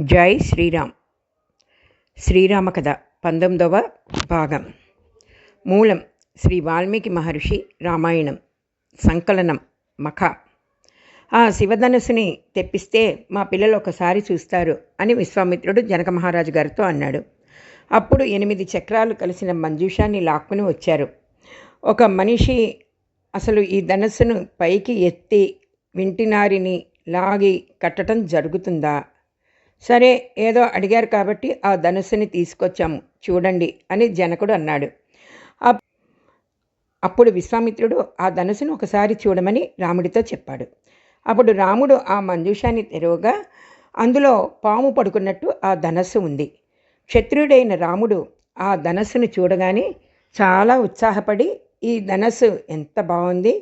జై శ్రీరామ్. శ్రీరామ కథ పంతొమ్మిదవ భాగం. మూలం శ్రీ వాల్మీకి మహర్షి రామాయణం. సంకలనం మఖ. ఆ శివధనుసుని తెప్పిస్తే మా పిల్లలు ఒకసారి చూస్తారు అని విశ్వామిత్రుడు జనక మహారాజు గారితో అన్నాడు. అప్పుడు ఎనిమిది చక్రాలు కలిసిన మంజూషాన్ని లాక్కుని వచ్చారు. ఒక మనిషి అసలు ఈ ధనస్సును పైకి ఎత్తి వింటినారిని లాగి కట్టడం జరుగుతుందా? సరే ఏదో అడిగారు కాబట్టి ఆ ధనుస్సుని తీసుకొచ్చాము. చూడండి అని జనకుడు అన్నాడు. అప్పుడు విశ్వామిత్రుడు ఆ ధనుసును ఒకసారి చూడమని రాముడితో చెప్పాడు. అప్పుడు రాముడు ఆ మంజూషాన్ని తెరవగా అందులో పాము పడుకున్నట్టు ఆ ధనస్సు ఉంది. క్షత్రియుడైన రాముడు ఆ ధనస్సును చూడగానే చాలా ఉత్సాహపడి ఈ ధనస్సు ఎంత బాగుంది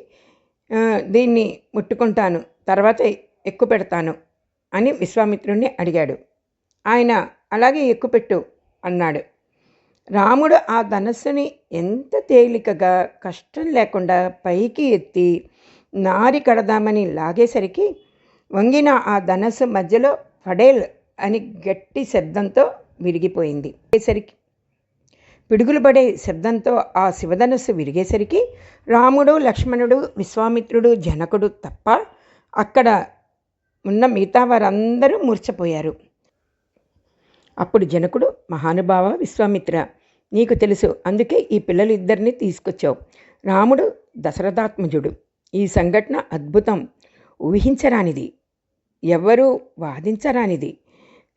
దీన్ని ముట్టుకుంటాను తర్వాత ఎక్కువ పెడతాను అని విశ్వామిత్రుణ్ణి అడిగాడు. ఆయన అలాగే ఎక్కుపెట్టు అన్నాడు. రాముడు ఆ ధనస్సుని ఎంత తేలికగా కష్టం లేకుండా పైకి ఎత్తి నారి కడదామని లాగేసరికి వంగిన ఆ ధనస్సు మధ్యలో ఫడేల్ అని గట్టి శబ్దంతో విరిగిపోయింది. సరికి పిడుగులు పడే శబ్దంతో ఆ శివధనస్సు విరిగేసరికి రాముడు లక్ష్మణుడు విశ్వామిత్రుడు జనకుడు తప్ప అక్కడ ఉన్న మిగతా వారందరూ మూర్చపోయారు అప్పుడు జనకుడు మహానుభావ విశ్వామిత్ర నీకు తెలుసు అందుకే ఈ పిల్లలు ఇద్దరిని తీసుకొచ్చావు. రాముడు దశరథాత్మజుడు. ఈ సంఘటన అద్భుతం. ఊహించరానిది. ఎవ్వరూ వాదించరానిది.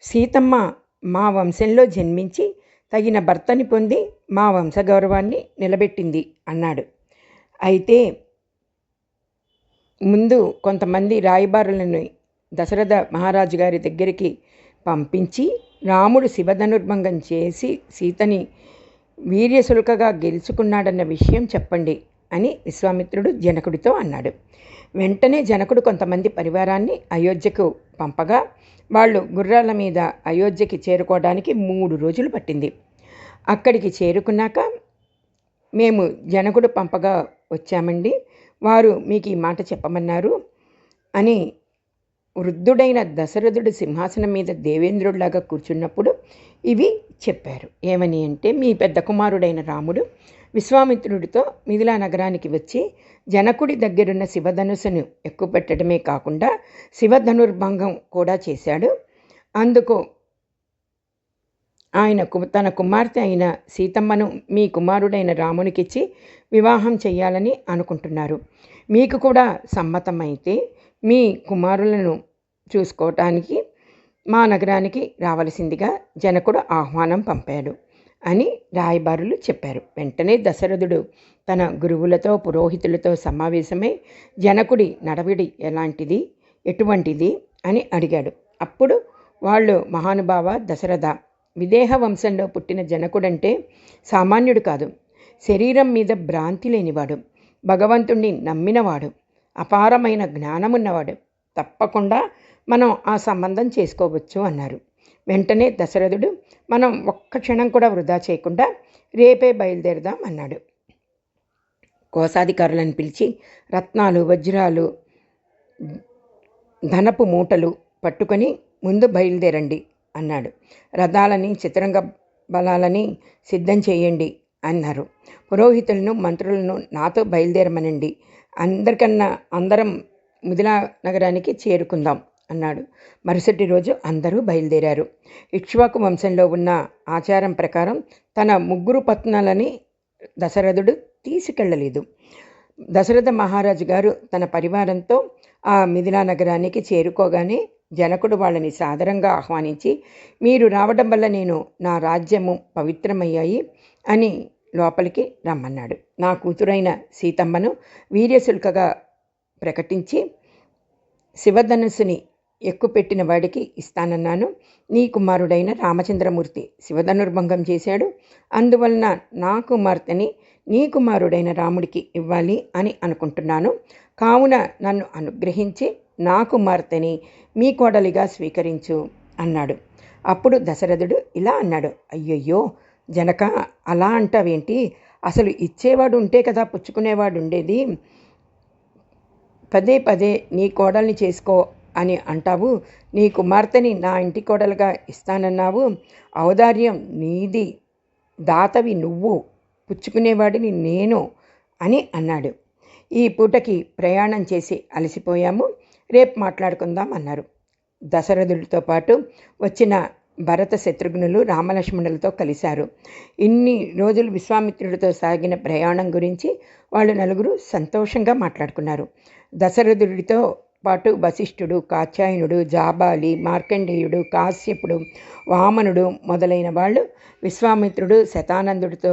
సీతమ్మ మా వంశంలో జన్మించి తగిన భర్తని పొంది మా వంశగౌరవాన్ని నిలబెట్టింది అన్నాడు. అయితే ముందు కొంతమంది రాయబారులను దశరథ మహారాజు గారి దగ్గరికి పంపించి రాముడు శివధనుర్భంగం చేసి సీతని వీర్యశుల్కగా గెలుచుకున్నాడన్న విషయం చెప్పండి అని విశ్వామిత్రుడు జనకుడితో అన్నాడు. వెంటనే జనకుడు కొంతమంది పరివారాన్ని అయోధ్యకు పంపగా వాళ్ళు గుర్రాల మీద అయోధ్యకి చేరుకోవడానికి మూడు రోజులు పట్టింది. అక్కడికి చేరుకున్నాక మేము జనకుడు పంపగా వచ్చామండి. వారు మీకు ఈ మాట చెప్పమన్నారు అని వృద్ధుడైన దశరథుడు సింహాసనం మీద దేవేంద్రుడిలాగా కూర్చున్నప్పుడు ఇవి చెప్పారు. ఏమని అంటే మీ పెద్ద కుమారుడైన రాముడు విశ్వామిత్రుడితో మిథిలా నగరానికి వచ్చి జనకుడి దగ్గరున్న శివధనుసును ఎక్కుపెట్టడమే కాకుండా శివధనుర్భంగం కూడా చేశాడు. అందుకు ఆయన కు- తన కుమార్తె అయిన సీతమ్మను మీ కుమారుడైన రామునికిచ్చి వివాహం చేయాలని అనుకుంటున్నారు. మీకు కూడా సమ్మతమైతే మీ కుమారులను చూసుకోవటానికి మా నగరానికి రావలసిందిగా జనకుడు ఆహ్వానం పంపాడు అని రాయబారులు చెప్పారు. వెంటనే దశరథుడు తన గురువులతో పురోహితులతో సమావేశమై జనకుడి నడవిడి ఎలాంటిది ఎటువంటిది అని అడిగాడు. అప్పుడు వాళ్ళు మహానుభావ దశరథ విదేహ వంశంలో పుట్టిన జనకుడంటే సామాన్యుడు కాదు. శరీరం మీద భ్రాంతి లేనివాడు. భగవంతుణ్ణి నమ్మినవాడు. అపారమైన జ్ఞానమున్నవాడు. తప్పకుండా మనం ఆ సంబంధం చేసుకోవచ్చు అన్నారు. వెంటనే దశరథుడు మనం ఒక్క క్షణం కూడా వృధా చేయకుండా రేపే బయలుదేరదాం అన్నాడు. కోశాధికారులను పిలిచి రత్నాలు వజ్రాలు ధనపు మూటలు పట్టుకొని ముందు బయలుదేరండి. అన్నాడు. రథాలని చిత్రంగ బలాలని సిద్ధం చేయండి అన్నారు. పురోహితులను మంత్రులను నాతో బయలుదేరమనండి. అందరికన్నా అందరం మిథిలా నగరానికి చేరుకుందాం అన్నాడు. మరుసటి రోజు అందరూ బయలుదేరారు. ఇక్ష్వాకు వంశంలో ఉన్న ఆచారం ప్రకారం తన ముగ్గురు పత్నాలని దశరథుడు తీసుకెళ్ళలేదు దశరథ మహారాజు గారు తన పరివారంతో ఆ మిథిలా నగరానికి చేరుకోగానే జనకుడు వాళ్ళని సాదరంగా ఆహ్వానించి మీరు రావడం వల్ల నేను నా రాజ్యము పవిత్రమయ్యాయి అని లోపలికి రమ్మన్నాడు. నా కూతురైన సీతమ్మను వీర్యశుల్కగా ప్రకటించి శివధనుసుని ఎక్కుపెట్టిన వాడికి ఇస్తానన్నాను. నీ కుమారుడైన రామచంద్రమూర్తి శివధనుర్భంగం చేశాడు. అందువలన నా కుమార్తెని నీ కుమారుడైన రాముడికి ఇవ్వాలి అని అనుకుంటున్నాను. కావున నన్ను అనుగ్రహించి నా కుమార్తెని మీ కోడలిగా స్వీకరించు అన్నాడు. అప్పుడు దశరథుడు ఇలా అన్నాడు. అయ్యయ్యో జనక అలా అంటావేంటి? అసలు ఇచ్చేవాడు ఉంటే కదా పుచ్చుకునేవాడు ఉండేది పదే పదే నీ కోడల్ని చేసుకో అని అంటావు. నీ కుమార్తెని నా ఇంటి కోడలుగా ఇస్తానన్నావు. ఔదార్యం నీది. దాతవి నువ్వు. పుచ్చుకునేవాడిని నేను అని అన్నాడు. ఈ పూటకి ప్రయాణం చేసి అలసిపోయాము. రేపు మాట్లాడుకుందాం అన్నారు. దశరథుడితో పాటు వచ్చిన భరత శత్రుఘ్నులు రామలక్ష్మణులతో కలిశారు. ఇన్ని రోజులు విశ్వామిత్రుడితో సాగిన ప్రయాణం గురించి వాళ్ళు నలుగురు సంతోషంగా మాట్లాడుకున్నారు. దశరథుడితో పాటు వశిష్ఠుడు కాత్యాయనుడు జాబాలి మార్కండేయుడు కాశ్యపుడు వామనుడు మొదలైన వాళ్ళు విశ్వామిత్రుడు శతానందుడితో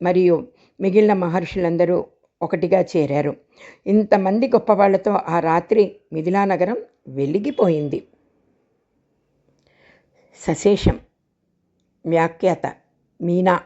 మరియు మిగిలిన మహర్షులందరూ ఒకటిగా చేరారు. ఇంతమంది గొప్పవాళ్ళతో ఆ రాత్రి మిథిలా నగరం వెలిగిపోయింది. సశేషం వ్యాఖ్యాత మీనా